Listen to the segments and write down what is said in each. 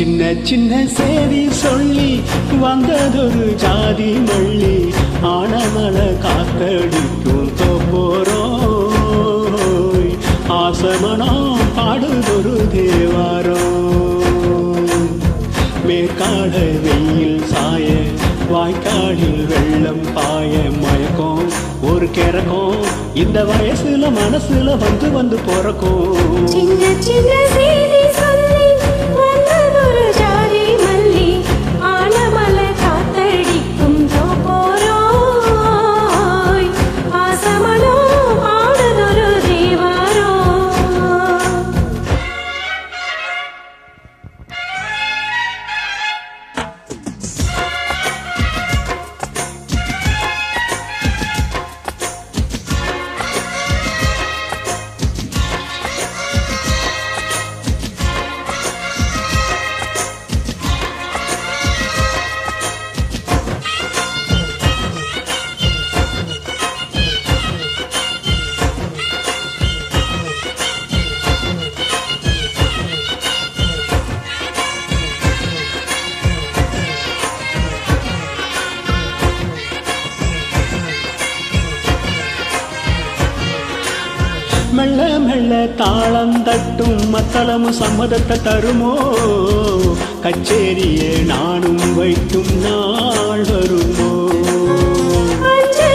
சின்ன சின்ன சேதி சொல்லி வந்ததொரு ஜாதி மொழி ஆனமல காத்தடிக்கும் போறோம் ஆசமனம் பாடுதொரு தேவாரம் மேற்காட வெயில் சாய வாய்க்காலில் வெள்ளம் பாய மயக்கம் ஒரு கிறக்கும். இந்த வயசுல மனசுல வந்து வந்து பிறக்கும். சின்ன சின்ன மெல்ல மெல்ல தாளம் தட்டும் மத்தளமும் சம்மதத்தை தருமோ? கச்சேரியே நானும் வைக்கும் நாள் வருமோ? அஞ்சு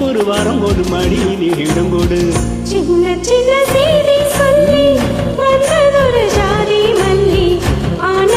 எனக்கு ஒரு வாரம் ஒரு மணி நீடம் கொடு. சின்ன சின்ன செய்தி சொல்லி வந்ததொரு ஜாதி மல்லி ஆன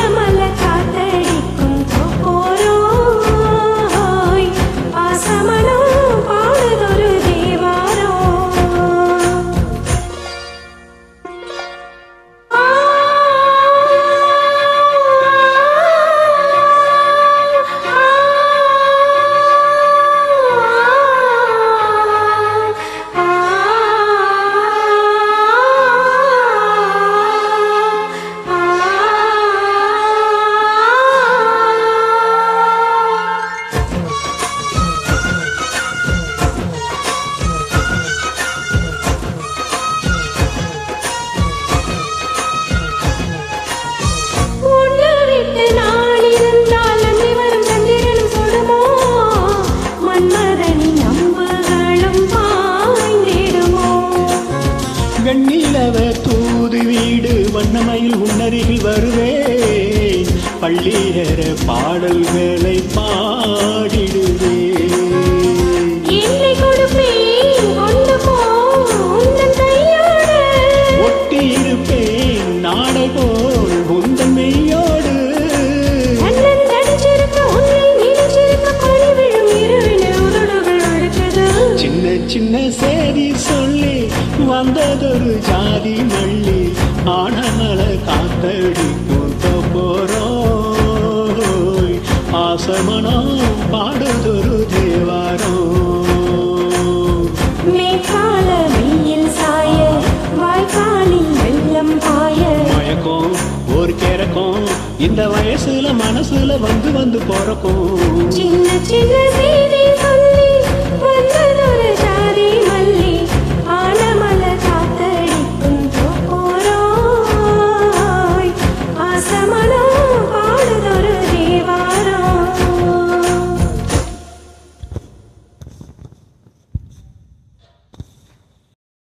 வண்ணமயில் உன்னருகில் வருவேன். பள்ளியற பாடல்களை பாடிடுவேன். என்னை கொடுப்பேன் கொண்டு போ உந்தன் கையோடு. ஒட்டி இருப்பேன் நாடை போல் உந்தன் மெய்யோடு. சின்ன சின்ன சேதி சொல்லி வந்ததொரு ஜாதி மள்ளி ஆனமல காத்தடிக்கும் போறோய். ஆசமனம் பாடுதொரு மயக்கம் ஒரு கிறக்கம். இந்த வயசுல மனசுல வந்து வந்து பிறக்கும். சின்ன சின்ன